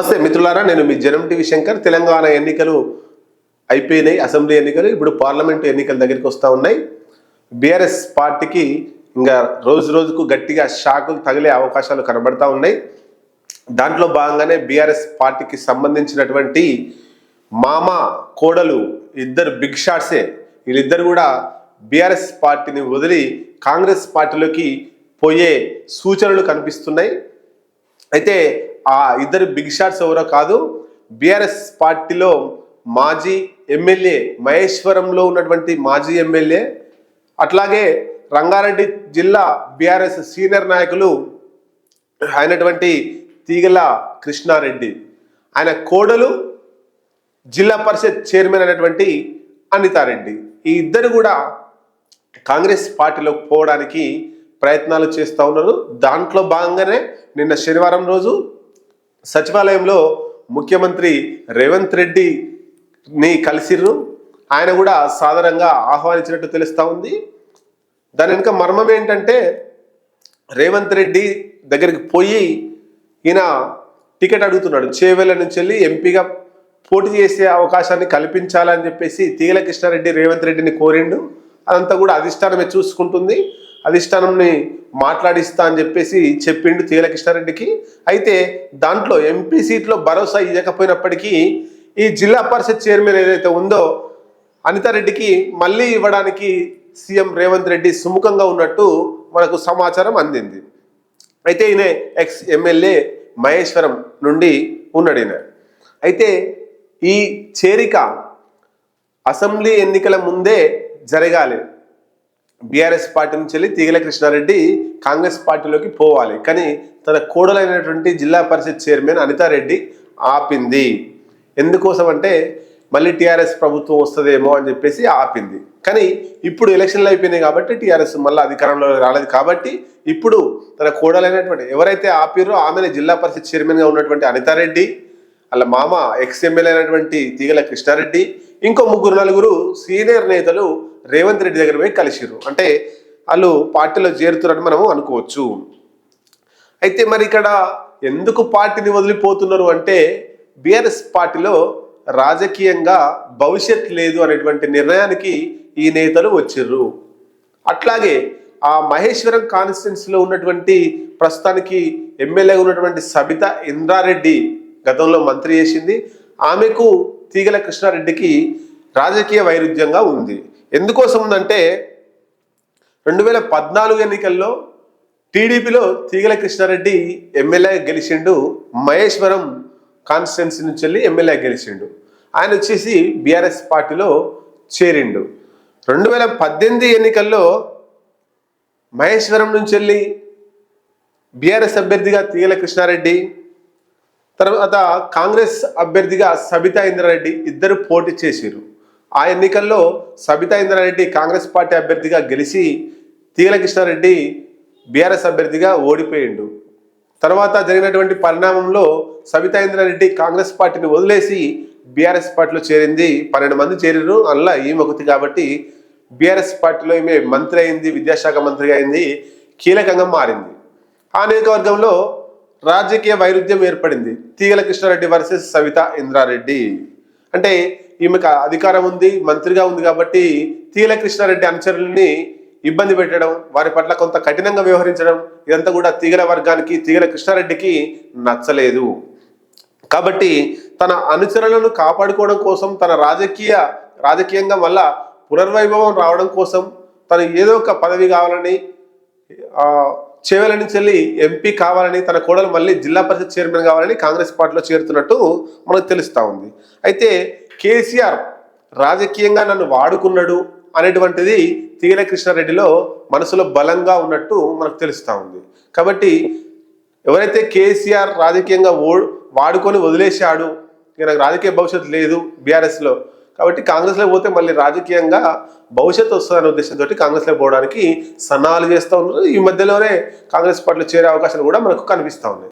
నమస్తే మిత్రులారా నేను మీ జనం టీవీ శంకర్. తెలంగాణ ఎన్నికలు అయిపోయినాయి. అసెంబ్లీ ఎన్నికలు ఇప్పుడు పార్లమెంటు ఎన్నికల దగ్గరికి వస్తూ ఉన్నాయి. బీఆర్ఎస్ పార్టీకి ఇంకా రోజు రోజుకు గట్టిగా షాకులు తగిలే అవకాశాలు కనబడతా ఉన్నాయి. దాంట్లో భాగంగానే బీఆర్ఎస్ పార్టీకి సంబంధించినటువంటి మామ కోడలు ఇద్దరు బిగ్ షాట్సే వీళ్ళిద్దరు కూడా బీఆర్ఎస్ పార్టీని వదిలి కాంగ్రెస్ పార్టీలోకి పోయే సూచనలు కనిపిస్తున్నాయి. అయితే ఆ ఇద్దరు బిగ్ షాట్స్ ఎవరో కాదు బీఆర్ఎస్ పార్టీలో మాజీ ఎమ్మెల్యే మహేశ్వరంలో ఉన్నటువంటి మాజీ ఎమ్మెల్యే అట్లాగే రంగారెడ్డి జిల్లా బీఆర్ఎస్ సీనియర్ నాయకులు అయినటువంటి తీగల కృష్ణారెడ్డి. ఆయన కోడలు జిల్లా పరిషత్ చైర్మన్ అయినటువంటి అనితారెడ్డి. ఈ ఇద్దరు కూడా కాంగ్రెస్ పార్టీలోకి పోవడానికి ప్రయత్నాలు చేస్తూ ఉన్నారు. దాంట్లో భాగంగానే నిన్న శనివారం రోజు సచివాలయంలో ముఖ్యమంత్రి రేవంత్ రెడ్డిని కలిసిర్రు. ఆయన కూడా సాధారణంగా ఆహ్వానించినట్టు తెలుస్తూ ఉంది. దాని వెనుక మర్మం ఏంటంటే రేవంత్ రెడ్డి దగ్గరికి పోయి ఈయన టికెట్ అడుగుతున్నాడు. చేవెళ్ళ నుంచి వెళ్ళి ఎంపీగా పోటీ చేసే అవకాశాన్ని కల్పించాలని చెప్పేసి తీగల కృష్ణారెడ్డి రేవంత్ రెడ్డిని కోరిండు. అదంతా కూడా అధిష్టానమే చూసుకుంటుంది. అధిష్టానంని మాట్లాడిస్తా అని చెప్పేసి చెప్పిండు తీగల కృష్ణారెడ్డికి. అయితే దాంట్లో ఎంపీ సీట్లో భరోసా ఇవ్వకపోయినప్పటికీ ఈ జిల్లా పరిషత్ చైర్మన్ ఏదైతే ఉందో అనితారెడ్డికి మళ్ళీ ఇవ్వడానికి సీఎం రేవంత్ రెడ్డి సుముఖంగా ఉన్నట్టు మనకు సమాచారం అందింది. అయితే ఈయన ఎక్స్ ఎమ్మెల్యే మహేశ్వరం నుండి ఉన్నాడు ఈయన అయితే ఈ చేరిక అసెంబ్లీ ఎన్నికల ముందే జరగాలి. బీఆర్ఎస్ పార్టీ నుంచి వెళ్ళి తీగల కృష్ణారెడ్డి కాంగ్రెస్ పార్టీలోకి పోవాలి. కానీ తన కోడలైనటువంటి జిల్లా పరిషత్ చైర్మన్ అనితారెడ్డి ఆపింది. ఎందుకోసం అంటే మళ్ళీ టీఆర్ఎస్ ప్రభుత్వం వస్తుందేమో అని చెప్పేసి ఆపింది. కానీ ఇప్పుడు ఎలక్షన్లు అయిపోయినాయి కాబట్టి టీఆర్ఎస్ మళ్ళీ అధికారంలో రాలేదు కాబట్టి ఇప్పుడు తన కోడలైనటువంటి ఎవరైతే ఆపిరో ఆమెను జిల్లా పరిషత్ చైర్మన్గా ఉన్నటువంటి అనితారెడ్డి వాళ్ళ మామ ఎక్స్ ఎమ్మెల్యే అయినటువంటి తీగల కృష్ణారెడ్డి ఇంకో ముగ్గురు నలుగురు సీనియర్ నేతలు రేవంత్ రెడ్డి దగ్గర పోయి కలిసిరు అంటే వాళ్ళు పార్టీలో చేరుతున్నారని మనము అనుకోవచ్చు. అయితే మరి ఇక్కడ ఎందుకు పార్టీని వదిలిపోతున్నారు అంటే బీఆర్ఎస్ పార్టీలో రాజకీయంగా భవిష్యత్ లేదు అనేటువంటి నిర్ణయానికి ఈ నేతలు వచ్చిర్రు. అట్లాగే ఆ మహేశ్వరం కాన్స్టిట్యున్సీలో ఉన్నటువంటి ప్రస్తుతానికి ఎమ్మెల్యేగా ఉన్నటువంటి సబిత ఇంద్రారెడ్డి గతంలో మంత్రి చేసింది. ఆమెకు తీగల కృష్ణారెడ్డికి రాజకీయ వైరుధ్యంగా ఉంది. ఎందుకోసం ఉందంటే రెండు వేల పద్నాలుగు ఎన్నికల్లో టీడీపీలో తీగల కృష్ణారెడ్డి ఎమ్మెల్యే గెలిచిండు. మహేశ్వరం కాన్స్టిట్యున్సీ నుంచి వెళ్ళి ఎమ్మెల్యే గెలిచిండు. ఆయన వచ్చేసి బీఆర్ఎస్ పార్టీలో చేరిండు. రెండు వేల పద్దెనిమిది ఎన్నికల్లో మహేశ్వరం నుంచి వెళ్ళి బీఆర్ఎస్ అభ్యర్థిగా తీగల కృష్ణారెడ్డి తర్వాత కాంగ్రెస్ అభ్యర్థిగా సబితా ఇంద్రారెడ్డి ఇద్దరు పోటీ చేసిరు ఆ ఎన్నికల్లో సబితా ఇంద్రారెడ్డి కాంగ్రెస్ పార్టీ అభ్యర్థిగా గెలిచి తీగల కృష్ణారెడ్డి బీఆర్ఎస్ అభ్యర్థిగా ఓడిపోయిండు. తర్వాత జరిగినటువంటి పరిణామంలో సబితా ఇంద్రారెడ్డి కాంగ్రెస్ పార్టీని వదిలేసి బీఆర్ఎస్ పార్టీలో చేరింది. పన్నెండు మంది చేరిరు అందులో ఈమె ఒకటి కాబట్టి బీఆర్ఎస్ పార్టీలో ఈమె మంత్రి అయింది విద్యాశాఖ మంత్రిగా అయింది కీలకంగా మారింది. ఆ నియోజకవర్గంలో రాజకీయ వైరుధ్యం ఏర్పడింది. తీగల కృష్ణారెడ్డి వర్సెస్ సవిత ఇంద్రారెడ్డి. అంటే ఈమెకు అధికారం ఉంది మంత్రిగా ఉంది కాబట్టి తీగల కృష్ణారెడ్డి అనుచరుల్ని ఇబ్బంది పెట్టడం వారి పట్ల కొంత కఠినంగా వ్యవహరించడం ఇదంతా కూడా తీగల వర్గానికి తీగల కృష్ణారెడ్డికి నచ్చలేదు. కాబట్టి తన అనుచరులను కాపాడుకోవడం కోసం తన రాజకీయ రాజకీయంగా మళ్ళా పునర్వైభవం రావడం కోసం తను ఏదో ఒక పదవి కావాలని చేవెల నుంచి వెళ్ళి ఎంపీ కావాలని తన కోడలు మళ్ళీ జిల్లా పరిషత్ చైర్మన్ కావాలని కాంగ్రెస్ పార్టీలో చేరుతున్నట్టు మనకు తెలుస్తూ ఉంది. అయితే కేసీఆర్ రాజకీయంగా నన్ను వాడుకున్నాడు అనేటువంటిది తీగల కృష్ణారెడ్డిలో మనసులో బలంగా ఉన్నట్టు మనకు తెలుస్తూ ఉంది. కాబట్టి ఎవరైతే కేసీఆర్ రాజకీయంగా ఓ వాడుకొని వదిలేశాడు నాకు రాజకీయ భవిష్యత్తు లేదు బీఆర్ఎస్లో కాబట్టి కాంగ్రెస్లో పోతే మళ్ళీ రాజకీయంగా భవిష్యత్తు వస్తుందనే ఉద్దేశంతో కాంగ్రెస్లో పోవడానికి సన్నాహాలు చేస్తూ ఉన్నారు. ఈ మధ్యలోనే కాంగ్రెస్ పార్టీలో చేరే అవకాశాలు కూడా మనకు కనిపిస్తూ ఉన్నాయి.